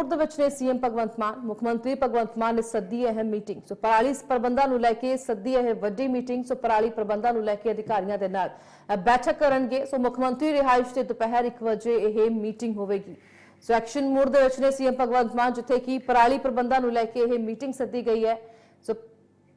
ਮੋੜ ਦੇ ਵਿੱਚ ਨੇ ਸੀਐਮ ਭਗਵੰਤ ਮਾਨ, ਮੁੱਖ ਮੰਤਰੀ ਭਗਵੰਤ ਮਾਨ ਨੇ ਸੱਦੀ ਇਹ ਮੀਟਿੰਗ। ਸੋ ਪਰਾਲੀ ਪ੍ਰਬੰਧਾਂ ਨੂੰ ਲੈ ਕੇ ਸੱਦੀ ਇਹ ਵੱਡੀ ਮੀਟਿੰਗ। ਸੋ ਪਰਾਲੀ ਪ੍ਰਬੰਧਾਂ ਨੂੰ ਲੈ ਕੇ ਅਧਿਕਾਰੀਆਂ ਦੇ ਨਾਲ ਬੈਠਕ ਕਰਨਗੇ। ਸੋ ਮੁੱਖ ਮੰਤਰੀ ਰਿਹਾਇਸ਼ ਤੇ ਦੁਪਹਿਰ 1 ਵਜੇ ਇਹ ਮੀਟਿੰਗ ਹੋਵੇਗੀ। ਸੋ ਐਕਸ਼ਨ ਮੋਡ ਦੇ ਵਿੱਚ ਨੇ ਸੀਐਮ ਭਗਵੰਤ ਮਾਨ, ਜਿੱਥੇ ਕਿ ਪਰਾਲੀ ਪ੍ਰਬੰਧਾਂ ਨੂੰ ਲੈ ਕੇ ਇਹ ਮੀਟਿੰਗ ਸੱਦੀ ਗਈ ਹੈ। ਸੋ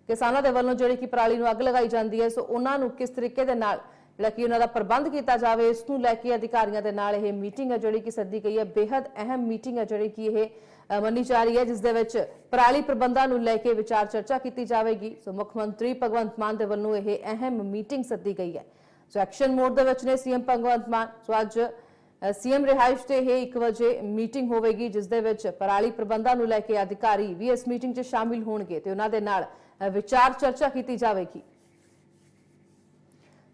ਕਿਸਾਨਾਂ ਦੇ ਵੱਲੋਂ ਜਿਹੜੀ ਕਿ ਪਰਾਲੀ ਨੂੰ ਅੱਗ ਲਗਾਈ ਜਾਂਦੀ ਹੈ, ਸੋ ਉਹਨਾਂ ਨੂੰ ਕਿਸ ਤਰੀਕੇ ਦੇ ਨਾਲ ਜਿਹੜਾ ਕਿ ਉਹਨਾਂ ਦਾ ਪ੍ਰਬੰਧ ਕੀਤਾ ਜਾਵੇ, ਇਸ ਨੂੰ ਲੈ ਕੇ ਅਧਿਕਾਰੀਆਂ ਦੇ ਨਾਲ ਇਹ ਮੀਟਿੰਗ ਹੈ ਜਿਹੜੀ ਕਿ ਸੱਦੀ ਗਈ ਹੈ। ਬੇहद ਅਹਿਮ ਮੀਟਿੰਗ ਹੈ ਜਿਹੜੀ ਕਿ ਇਹ ਮੰਨੀ ਜਾ ਰਹੀ ਹੈ, ਜਿਸ ਦੇ ਵਿੱਚ ਪਰਾਲੀ ਪ੍ਰਬੰਧਾਂ ਨੂੰ ਲੈ ਕੇ ਵਿਚਾਰ ਚਰਚਾ ਕੀਤੀ ਜਾਵੇਗੀ। ਸੋ ਮੁੱਖ ਮੰਤਰੀ ਭਗਵੰਤ ਮਾਨ ਦੇ ਵੱਲੋਂ ਇਹ ਅਹਿਮ ਮੀਟਿੰਗ ਸੱਦੀ ਗਈ ਹੈ। ਸੋ ਐਕਸ਼ਨ ਮੋਡ ਦੇ ਵਿੱਚ ਨੇ ਸੀਐਮ ਭਗਵੰਤ ਮਾਨ। ਸੋ ਅੱਜ ਸੀਐਮ ਰਿਹਾਇਸ਼ ਤੇ ਇਹ 1 ਵਜੇ ਮੀਟਿੰਗ ਹੋਵੇਗੀ, ਜਿਸ ਦੇ ਵਿੱਚ ਪਰਾਲੀ ਪ੍ਰਬੰਧਾਂ ਨੂੰ ਲੈ ਕੇ ਅਧਿਕਾਰੀ ਵੀ ਇਸ ਮੀਟਿੰਗ 'ਚ ਸ਼ਾਮਿਲ ਹੋਣਗੇ ਤੇ ਉਹਨਾਂ ਦੇ ਨਾਲ ਵਿਚਾਰ ਚਰਚਾ ਕੀਤੀ ਜਾਵੇਗੀ।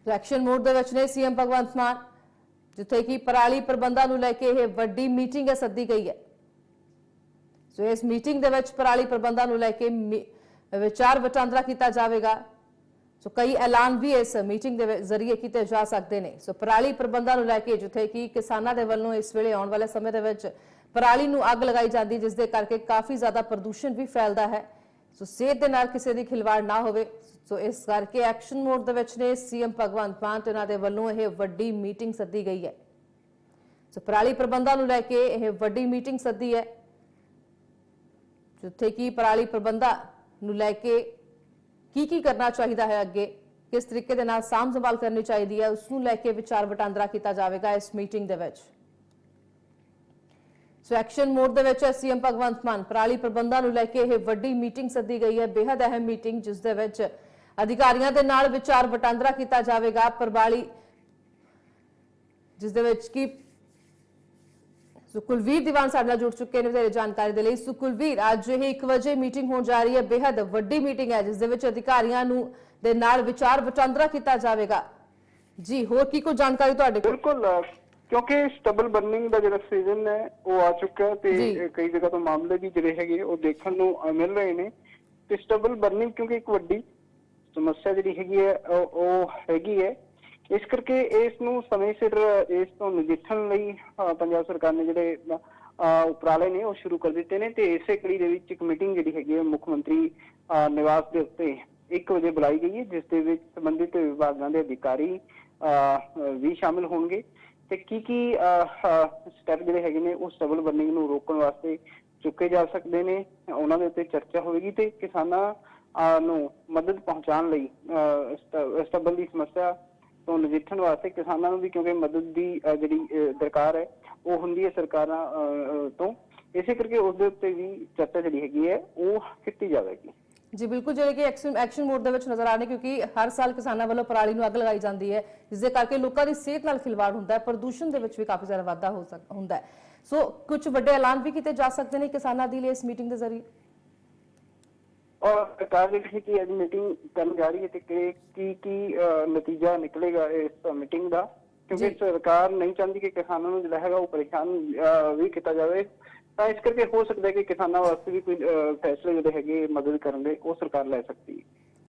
ਸੋ ਐਕਸ਼ਨ ਮੋਡ ਦੇ ਵਿੱਚ ਨੇ ਸੀਐਮ ਭਗਵੰਤ ਮਾਨ, ਜਿੱਥੇ ਕਿ ਪਰਾਲੀ ਪ੍ਰਬੰਧਾਂ ਨੂੰ ਲੈ ਕੇ ਇਹ ਵੱਡੀ ਮੀਟਿੰਗ ਹੈ, ਸੱਦੀ ਗਈ ਹੈ। ਸੋ ਇਸ ਮੀਟਿੰਗ ਦੇ ਵਿੱਚ ਪਰਾਲੀ ਪ੍ਰਬੰਧਾਂ ਨੂੰ ਲੈ ਕੇ ਮੀ- ਵਿਚਾਰ ਵਟਾਂਦਰਾ ਕੀਤਾ ਜਾਵੇਗਾ। ਸੋ ਕਈ ਐਲਾਨ ਵੀ ਇਸ ਮੀਟਿੰਗ ਦੇ ਜ਼ਰੀਏ ਕੀਤੇ ਜਾ ਸਕਦੇ ਨੇ। ਸੋ ਪਰਾਲੀ ਪ੍ਰਬੰਧਾਂ ਨੂੰ ਲੈ ਕੇ ਜਿੱਥੇ ਕਿ ਕਿਸਾਨਾਂ ਦੇ ਵੱਲੋਂ ਇਸ ਵੇਲੇ ਆਉਣ ਵਾਲੇ ਸਮੇਂ ਦੇ ਵਿੱਚ ਪਰਾਲੀ ਨੂੰ ਅੱਗ ਲਗਾਈ ਜਾਂਦੀ, ਜਿਸ ਦੇ ਕਰਕੇ ਕਾਫੀ ਜ਼ਿਆਦਾ ਪ੍ਰਦੂਸ਼ਣ ਵੀ ਫੈਲਦਾ ਹੈ। ਸੋ ਸਿਹਤ ਦੇ ਨਾਲ ਕਿਸੇ ਦੀ ਖਿਲਵਾੜ ਨਾ ਹੋਵੇ। ਸੋ ਇਸ ਕਰਕੇ ਐਕਸ਼ਨ ਮੋਡ ਦੇ ਵਿੱਚ ਨੇ ਸੀਐਮ ਭਗਵੰਤ ਮਾਨ ਤੇ ਉਹਨਾਂ ਦੇ ਵੱਲੋਂ ਇਹ ਵੱਡੀ ਮੀਟਿੰਗ ਸੱਦੀ ਗਈ ਹੈ। ਸੋ ਪਰਾਲੀ ਪ੍ਰਬੰਧਾਂ ਨੂੰ ਲੈ ਕੇ ਇਹ ਵੱਡੀ ਮੀਟਿੰਗ ਸੱਦੀ ਹੈ। ਜਿੱਥੇ ਕਿ ਪਰਾਲੀ ਪ੍ਰਬੰਧਾਂ ਨੂੰ ਲੈ ਕੇ ਕੀ ਕੀ ਕਰਨਾ ਚਾਹੀਦਾ ਹੈ ਅੱਗੇ, ਕਿਸ ਤਰੀਕੇ ਦੇ ਨਾਲ ਸਾਂਭ ਸੰਭਾਲ ਕਰਨੀ ਚਾਹੀਦੀ ਹੈ, ਉਸ ਨੂੰ ਲੈ ਕੇ ਵਿਚਾਰ ਵਟਾਂਦਰਾ ਕੀਤਾ ਜਾਵੇਗਾ ਇਸ ਮੀਟਿੰਗ ਦੇ ਵਿੱਚ। ਸੋ ਐਕਸ਼ਨ ਮੋਡ ਦੇ ਵਿੱਚ ਸੀਐਮ ਭਗਵੰਤ ਮਾਨ। ਪਰਾਲੀ ਪ੍ਰਬੰਧਾਂ ਨੂੰ ਲੈ ਕੇ ਇਹ ਵੱਡੀ ਮੀਟਿੰਗ ਸੱਦੀ ਗਈ ਹੈ। ਬੇहद ਅਹਿਮ ਮੀਟਿੰਗ ਜਿਸ ਦੇ ਵਿੱਚ ਅਧਿਕਾਰੀਆਂ ਦੇ ਨਾਲ ਵਿਚਾਰ ਵਟਾਂਦਰਾ ਕੀਤਾ ਜਾਵੇਗਾ। ਪਰਵਾਲੀ ਜਿਸ ਦੇ ਵਿੱਚ ਕਿ ਸੋ ਕੁਲਵੀਰ ਦੀਵਾਨ ਸਾਡੇ ਨਾਲ ਜੁੜ ਚੁੱਕੇ ਨੇ। ਵਧੇਰੇ ਜਾਣਕਾਰੀ ਦੇ ਲਈ ਸੋ ਅੱਜ ਇਹ 1 ਵਜੇ ਮੀਟਿੰਗ ਹੋਣ ਜਾ ਰਹੀ ਹੈ। ਬੇहद ਵੱਡੀ ਮੀਟਿੰਗ ਹੈ, ਜਿਸ ਦੇ ਵਿੱਚ ਅਧਿਕਾਰੀਆਂ ਨੂੰ ਦੇ ਨਾਲ ਵਿਚਾਰ ਵਟਾਂਦਰਾ ਕੀਤਾ ਜਾਵੇਗਾ। ਜੀ, ਹੋਰ ਕੀ ਕੋਈ ਜਾਣਕਾਰੀ ਤੁਹਾਡੇ ਕੋਲ? ਬਿਲਕੁਲ ਕਿਉਂਕਿ ਸਟਬਲ ਬਰਨਿੰਗ ਦਾ ਜਿਹੜਾ ਸੀਜ਼ਨ ਹੈ ਉਹ ਆ ਚੁੱਕਾ ਤੇ। ਕਈ ਜਗ੍ਹਾ ਤੋਂ ਮਾਮਲੇ ਵੀ ਜਿਹੜੇ ਹੈਗੇ ਉਹ ਦੇਖਣ ਨੂੰ ਮਿਲ ਰਹੇ ਨੇ। ਤੇ ਸਟਬਲ ਬਰਨਿੰਗ ਕਿਉਂਕਿ ਇੱਕ ਵੱਡੀ ਸਮੱਸਿਆ ਜਿਹੜੀ ਹੈਗੀ ਹੈ ਉਹ ਹੈਗੀ ਹੈ। ਇਸ ਕਰਕੇ ਇਸ ਨੂੰ ਸਮੇਂ ਸਿਰ ਇਸ ਤੋਂ ਨਜਿੱਠਣ ਲਈ ਪੰਜਾਬ ਸਰਕਾਰ ਨੇ ਜਿਹੜੇ ਉਪਰਾਲੇ ਨੇ ਉਹ ਸ਼ੁਰੂ ਕਰ ਦਿੱਤੇ ਨੇ ਤੇ ਇਸੇ ਕੜੀ ਦੇ ਵਿੱਚ ਇੱਕ ਮੀਟਿੰਗ ਜਿਹੜੀ ਹੈਗੀ ਹੈ ਮੁੱਖ ਮੰਤਰੀ ਨਿਵਾਸ ਦੇ ਉੱਤੇ 1 ਵਜੇ ਬੁਲਾਈ ਗਈ ਹੈ ਜਿਸ ਦੇ ਵਿੱਚ ਸੰਬੰਧਿਤ ਵਿਭਾਗਾਂ ਦੇ ਅਧਿਕਾਰੀ ਵੀ ਸ਼ਾਮਿਲ ਹੋਣਗੇ। ਤੇ ਕੀ ਕੀ ਸਟੈਪ ਜਿਹੜੇ ਹੈਗੇ ਨੇ ਉਹ ਸਟਬਲ ਬਰਨਿੰਗ ਨੂੰ ਰੋਕਣ ਵਾਸਤੇ ਚੁੱਕੇ ਜਾ ਸਕਦੇ ਨੇ? ਉਹਨਾਂ ਦੇ ਉੱਤੇ ਚਰਚਾ ਹੋਵੇਗੀ ਤੇ ਕਿਸਾਨਾਂ ਨੂੰ ਮਦਦ ਪਹੁੰਚਾਉਣ ਲਈ ਸਟਬਲ ਦੀ ਸਮੱਸਿਆ ਤੋਂ ਨਜਿੱਠਣ ਵਾਸਤੇ ਕਿਸਾਨਾਂ ਨੂੰ ਵੀ ਕਿਉਂਕਿ ਮਦਦ ਦੀ ਜਿਹੜੀ ਦਰਕਾਰ ਹੈ ਉਹ ਹੁੰਦੀ ਹੈ ਸਰਕਾਰਾਂ ਅ, ਤੋਂ। ਇਸੇ ਕਰਕੇ ਉਸ ਦੇ ਉੱਤੇ ਵੀ ਚਰਚਾ ਜਿਹੜੀ ਹੈਗੀ ਹੈ ਉਹ ਕੀਤੀ ਜਾਵੇਗੀ। ਜੀ ਬਿਲਕੁਲ ਜਿਹੜੇ ਕਿ ਐਕਸ਼ਨ ਐਕਸ਼ਨ ਮੋਡ ਦੇ ਵਿੱਚ ਨਜ਼ਰ ਆ ਰਹੇ ਕਿਉਂਕਿ ਹਰ ਸਾਲ ਕਿਸਾਨਾਂ ਵੱਲੋਂ ਪਰਾਲੀ ਨੂੰ ਅੱਗ ਲਗਾਈ ਜਾਂਦੀ ਹੈ ਜਿਸ ਦੇ ਕਰਕੇ ਲੋਕਾਂ ਦੀ ਸਿਹਤ ਨਾਲ ਖਿਲਵਾੜ ਹੁੰਦਾ ਹੈ ਪ੍ਰਦੂਸ਼ਣ ਦੇ ਵਿੱਚ ਵੀ ਕਾਫੀ ਜ਼ਿਆਦਾ ਵਾਧਾ ਹੋ ਸਕ ਹੁੰਦਾ ਹੈ। ਸੋ ਕੁਝ ਵੱਡੇ ਐਲਾਨ ਵੀ ਕੀਤੇ ਜਾ ਸਕਦੇ ਨੇ ਕਿਸਾਨਾਂ ਦੇ ਲਈ ਇਸ ਮੀਟਿੰਗ ਦੇ ਜ਼ਰੀਏ? ਔਰ ਜਿਹੜੀ ਹੈ ਕਿ ਅੱਜ ਮੀਟਿੰਗ ਕਰਨ ਜਾ ਰਹੀ ਹੈ ਤੇ ਕਿ ਕੀ ਕੀ ਨਤੀਜਾ ਨਿਕਲੇਗਾ ਇਸ ਮੀਟਿੰਗ ਦਾ? ਕਿਉਂਕਿ। ਸਰਕਾਰ ਨਹੀਂ ਚਾਹੁੰਦੀ ਕਿ ਕਿਸਾਨਾਂ ਨੂੰ ਜਿਹੜਾ ਹੈਗਾ ਉਹ ਪਰੇਸ਼ਾਨ ਵੀ ਕੀਤਾ ਜਾਵੇ। ਤਾਂ ਇਸ ਕਰਕੇ ਹੋ ਸਕਦਾ ਹੈ ਕਿ ਕਿਸਾਨਾਂ ਵਾਸਤੇ ਵੀ ਕੋਈ ਅ, ਫੈਸਲੇ ਜਿਹੜੇ ਹੈਗੇ ਮਦਦ ਕਰਨ ਦੇ ਉਹ ਸਰਕਾਰ ਲੈ ਸਕਦੀ ਹੈ।